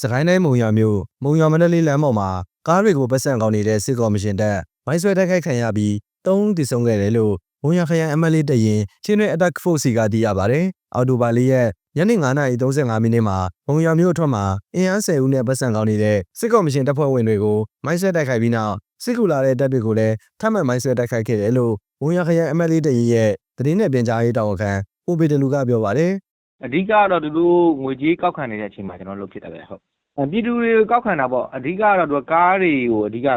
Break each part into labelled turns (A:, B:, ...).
A: ကိုင်းတိုင်းမုံရွာမြို့မုံရွာမန္တလေးလမ်းပေါ်မှာကားတွေကိုပတ်စံကောင်းနေတဲ့စစ်ကော်မရှင်တပ်မိုင်းဆွဲတိုက်ခိုက်ခံရပြီး၃ဦးသေဆုံးခဲ့တယ်လို့မုံရွာခရိုင် MLA တရင်ချင်းရွေ Attack Force ကသိရပါတယ်။အော်တိုဘာ၄ရက်ညနေ9:35မိနစ်မှာမုံရွာမြို့အထွက်မှာအင်အား10ဦးနဲ့ပတ်စံကောင်းနေတဲ့စစ်ကော်မရှင်တပ်ဖွဲ့ဝင်တွေကိုမိုင်းဆွဲတိုက်ခိုက်ပြီးနောက်စစ်ကူလာတဲ့တပ်တွေကိုလည်းထပ်မံမိုင်းဆွဲတိုက်ခိုက်ခဲ့တယ်လို့မုံရွာခရိုင် MLA တရင်ရဲ့သတင်းနဲ့ပြန်ကြားရေးတာဝန်ခံဦးပေတလူကပြောပါတယ်။
B: အဓိကကတော့သူတို့ငွေကြေးကောက်ခံနေတဲ့အချိန်မှာကျွန်တော်တို့လုပ်ဖြစ်တယ်ဗျဟုတ်အဲပြည်သူတွေကိုကောက်ခံတာပေါ့အဓိကကတော့သူကကားတွေကိုအဓိက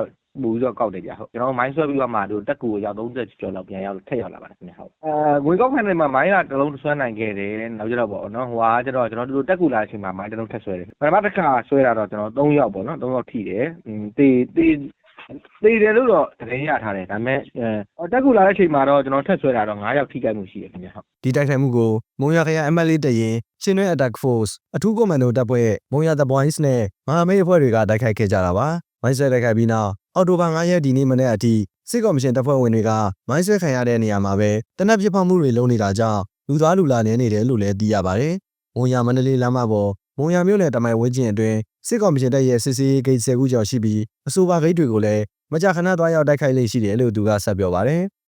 B: ပို့ပြီးတော့ကောက်တယ်ဗျဟုတ်ကျွန်တော်တို့မိုင်းဆွဲပြီးတော့မှသူတက်ကူကိုရောက်30ကျော်လောက်ပြန်ရောက်ထက်ရောက်လာပါတယ်ခင်ဗျဟုတ်အဲငွေကောက်ခံတဲ့မှာမိုင်းကတစ်လုံးဆွဲနိုင်ခဲ့တယ်နောက်ကျတော့ပေါ့နော်ဟိုဟာကျတော့ကျွန်တော်တို့တက်ကူလာတဲ့အချိန်မှာမိုင်းတစ်လုံးထက်ဆွဲတယ်ပထမတစ်ခါဆွဲတာတော့ကျွန်တော်3ယောက်ပေါ့နော်3ယောက်ထိတယ်တေးတေး တေးတယ်လို့တော့သတင်းရထားတယ်ဒါပေမဲ့အဲတက်ကူလာတဲ့အချိန်မှာတော့ကျွန်တော်ထက်ဆွဲတာတော့9ယောက်ထိခိုက်မှုရှိတယ်ခင်ဗျဟုတ်
A: ဒီတိုက်ခိုက်မှုကိုမုံရခရိုင် MLA တရင်ချင်းရွေ Attack Force အထူးကွန်မန်ဒိုတပ်ဖွဲ့မုံရ The Boys နဲ့မဟာမိတ်အဖွဲ့တွေကတိုက်ခိုက်ခဲ့ကြတာပါ။မိုင်းဆွဲတိုက်ခိုက်ပြီးနောက်အော်တိုဘာ9ရက်ဒီနေ့မနေ့အထိစစ်ကော်မရှင်တပ်ဖွဲ့ဝင်တွေကမိုင်းဆွဲခံရတဲ့နေရာမှာပဲတနက်ပြစ်ဖောက်မှုတွေလုပ်နေတာကြောင့်လူသားလူလာနေနေတယ်လို့လည်းသိရပါတယ်။မုံရမန္တလေးလမ်းမပေါ် မုံရမြို့နယ်တမိုင်ဝင်းကျင်အတွင်းစစ်ကော်မရှင်တပ်ရဲ့စစ်စေးဂိတ်10ခုကျော်ရှိပြီးအဆိုပါဂိတ်တွေကိုလည်းမကြာခဏသွားရောက်တိုက်ခိုက်လေ့ရှိတယ်လို့သူကဆက်ပြောပါတယ်။